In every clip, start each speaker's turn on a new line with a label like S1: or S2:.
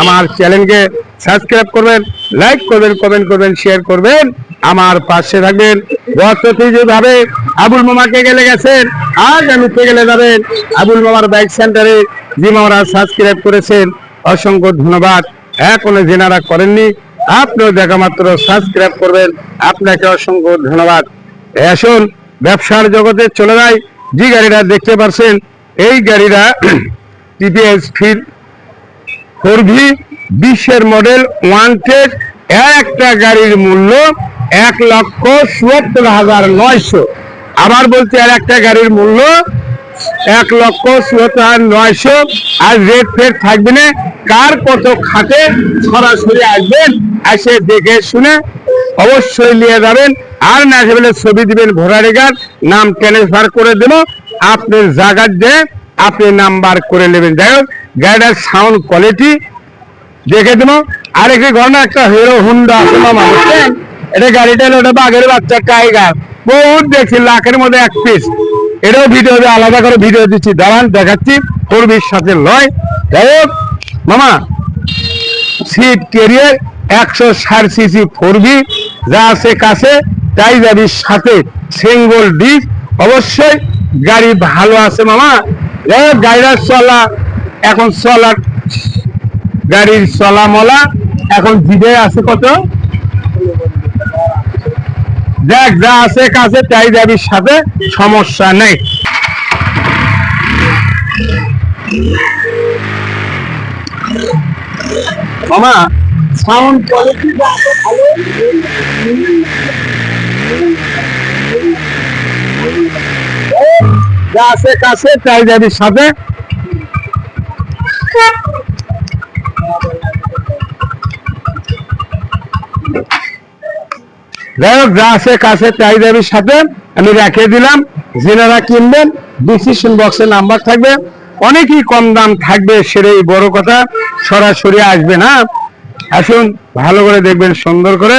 S1: আমার চ্যানেলকে সাবস্ক্রাইব করবেন লাইক করবেন কমেন্ট করবেন শেয়ার করবেন। আমার পাশে থাকবেন যেভাবে আবুল মামাকে গেলে গেছেন? আজ আমি গেলে যাবেন? আবুল মামার বাইক সেন্টারে যে মামারা সাবস্ক্রাইব করেছেন। অসংখ্য ধন্যবাদ। এখনও জেনারা করেননি। আপনিও দেখা মাত্র সাবস্ক্রাইব করবেন। আপনাকে অসংখ্য ধন্যবাদ। আসুন, ব্যবসার জগতে চলে যায় যে গাড়িটা দেখতে পাচ্ছেন এই গাড়িটা টিপিএস ফির ফোর বিশ্বের মডেল ওয়ান টেক একটা গাড়ির মূল্য এক লক্ষ চুয়াত্তর হাজার নয়শো। আবার বলতে আর একটা গাড়ির মূল্য এক লক্ষ চুয়াত্তর হাজার নয়শো। আর রেট ফেট থাকবে না। কার কত খাতে সরাসরি আসবেন? এসে দেখে শুনে অবশ্যই নিয়ে যাবেন। আর না বলে ছবি দিবেন ভোটার রেগার নাম ট্রান্সফার করে দেব। আপনার জায়গার দিয়ে আপনি নাম্বার করে নেবেন। যাই হোক গাড়িটার সাউন্ড কোয়ালিটি দেখে দেবো। আর একটি ঘটনা, একটা হিরো হুন্ডা আছে মামা বুঝছেন এটা গাড়িটা হলো বাঘের বাচ্চা টাইগার বহুত দেখছি, লাখের মধ্যে এক পিস এটাও ভিডিও আলাদা করে ভিডিও দিচ্ছি। দাঁড়ান, দেখাচ্ছি। পূর্বির সাথে লয়। যাই হোক, মামা সিট কেরিয়ার একশো ষাট সিসি ফোর যা আছে কাছে, তাই যাবি সাথে। সিঙ্গল ডিস অবশ্যই গাড়ি ভালো আছে, মামা। গাড়িটা চলা এখন চলা গাড়ির চলা মলা এখন জিডে আছে কত? দেখ, যা আছে কাছে তাই যাবির সাথে, সমস্যা নেই। যা আছে কাছে তাই যাবির সাথে আমি রেখে দিলাম। যেনারা কিনবেন ডিসিশন বক্সে নাম্বার থাকবে। অনেকই কম দাম থাকবে সেটাই বড় কথা। সরাসরি আসবে না আসুন, ভালো করে দেখবেন, সুন্দর করে।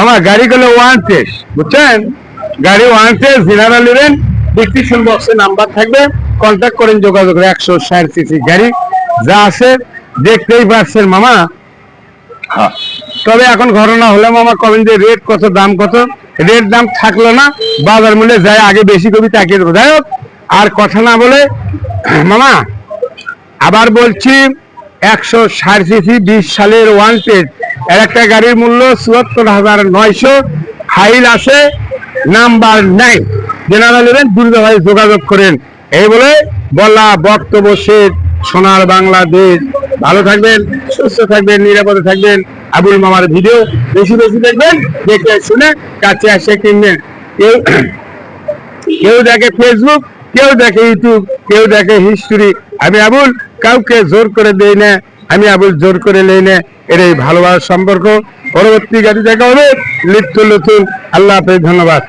S1: আমার গাড়িগুলো ওয়ান টেস্ট বুঝছেন? গাড়ি ওয়ান টেস্ট যেনারা নেবেন ডিসক্রিপশন বক্সে নাম্বার থাকবে। কন্ট্যাক্ট করেন, যোগাযোগ একশো ষাট সিসি গাড়ি। যা আছে দেখতেই পাচ্ছেন মামা। হ্যাঁ। তবে এখন ঘটনা হলে মামা কবেন যে রেট কত দাম কত? রেট দাম থাকল না বাজার মূল্যে যায় আগে বেশি কবি তাকিয়ে দেবো যাই আর কথা না বলে মামা আবার বলছি একশো ষাট সিসি বিশ সালের ওয়ান পেজ এর একটা গাড়ির মূল্য চুয়াত্তর হাজার নয়শো। ফাইল আছে নাম্বার নাই জেনারেল নেবেন দ্রুতভাবে যোগাযোগ করেন। এই বলে বলা বক্তব্য শেষ। সোনার বাংলাদেশ। ভালো থাকবেন, সুস্থ থাকবেন, নিরাপদে থাকবেন। আবুল মামার ভিডিও বেশি বেশি দেখবেন, দেখে শুনে কাছে আসে কিনবেন। কেউ কেউ দেখে ফেসবুক কেউ দেখে ইউটিউব কেউ দেখে হিস্টোরি আমি আবুল, কাউকে জোর করে দেই না, আমি আবুল জোর করে নেই না। এটাই ভালোবাসার সম্পর্ক। পরবর্তী গাড়ি দেখা হবে। লিপ্ত নতুন। আল্লাহ হাফেজ, ধন্যবাদ।